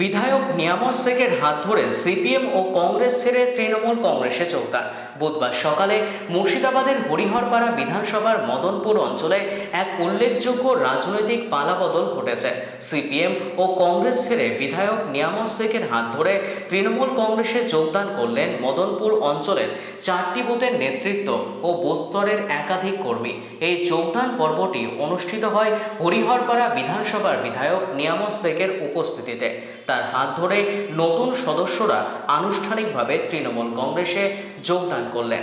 বিধায়ক নিয়ামত শেখের হাত ধরে সিপিএম ও কংগ্রেস ছেড়ে তৃণমূল কংগ্রেসে যোগদান বুধবার সকালে মুর্শিদাবাদের হরিহরপাড়া বিধানসভার মদনপুর অঞ্চলে এক উল্লেখযোগ্য রাজনৈতিক পালাবদল ঘটেছে। সিপিএম ও কংগ্রেস ছেড়ে বিধায়ক নিয়ামত শেখের হাত ধরে তৃণমূল কংগ্রেসে যোগদান করলেন মদনপুর অঞ্চলের চারটি বুথের নেতৃত্ব ও বুস্তরের একাধিক কর্মী। এই যোগদান পর্বটি অনুষ্ঠিত হয় হরিহরপাড়া বিধানসভার বিধায়ক নিয়ামত শেখের উপস্থিতিতে। তার হাত ধরে নতুন সদস্যরা আনুষ্ঠানিকভাবে তৃণমূল কংগ্রেসে যোগদান করলেন।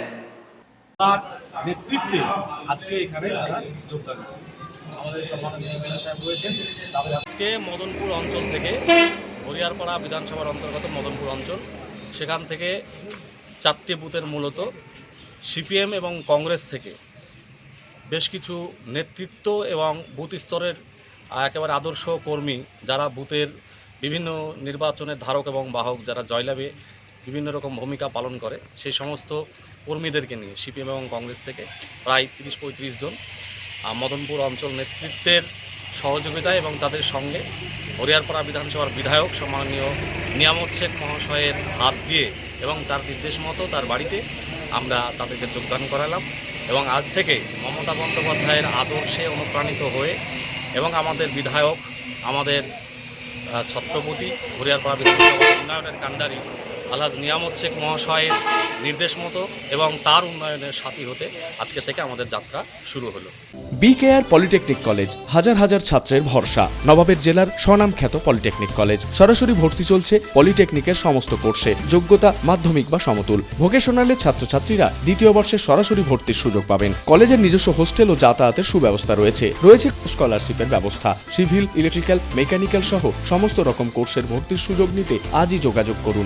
তার নেতৃত্বে আজকে এখানে তারা যোগদান আমাদের সম্মানীয় এমএলএ সাহেব রয়েছেন তাদের আজকে মদনপুর অঞ্চল থেকে হরিয়ারপাড়া বিধানসভার অন্তর্গত মদনপুর অঞ্চল সেখান থেকে চারটি বুথের মূলত সিপিএম এবং কংগ্রেস থেকে বেশ কিছু নেতৃত্ব এবং বুথ স্তরের একেবারে আদর্শ কর্মী যারা বুথের বিভিন্ন নির্বাচনের ধারক এবং বাহক যারা জয়লাভে বিভিন্ন রকম ভূমিকা পালন করে, সেই সমস্ত কর্মীদেরকে নিয়ে, সিপিএম এবং কংগ্রেস থেকে প্রায় তিরিশ পঁয়ত্রিশ জন মদনপুর অঞ্চল নেতৃত্বের সহযোগিতায় এবং তাদের সঙ্গে হরিয়ারপাড়া বিধানসভার বিধায়ক সম্মানীয় নিয়ামত শেখ মহাশয়ের হাত দিয়ে এবং তার নির্দেশ মতো তার বাড়িতে আমরা তাদেরকে যোগদান করালাম এবং আজ থেকে মমতা বন্দ্যোপাধ্যায়ের আদর্শে অনুপ্রাণিত হয়ে এবং আমাদের বিধায়ক, আমাদের ছত্রপতি হরিয়ারপাড়া বিধানসভা উন্নয়নের কাণ্ডারি আলহাজ নিয়ামত শেখ মহাশয়ের নির্দেশ মতো এবং তার উন্নয়নের সাথী হতে আজকে থেকে আমাদের যাত্রা শুরু হলো। বিকেআর পলিটেকনিক কলেজ, হাজার হাজার ছাত্রের ভরসা। নবাবের জেলার স্বনামখ্যাত পলিটেকনিক কলেজ। সরাসরি ভর্তি চলছে পলিটেকনিকের সমস্ত কোর্সে। যোগ্যতা, মাধ্যমিক বা সমতুল। ভোকেশনালের ছাত্রছাত্রীরা দ্বিতীয় বর্ষে সরাসরি ভর্তির সুযোগ পাবেন। কলেজের নিজস্ব হোস্টেল ও যাতায়াতের সুব্যবস্থা রয়েছে। রয়েছে স্কলারশিপের ব্যবস্থা। সিভিল, ইলেকট্রিক্যাল, মেকানিক্যাল সহ সমস্ত রকম কোর্সের ভর্তির সুযোগ নিতে আজই যোগাযোগ করুন।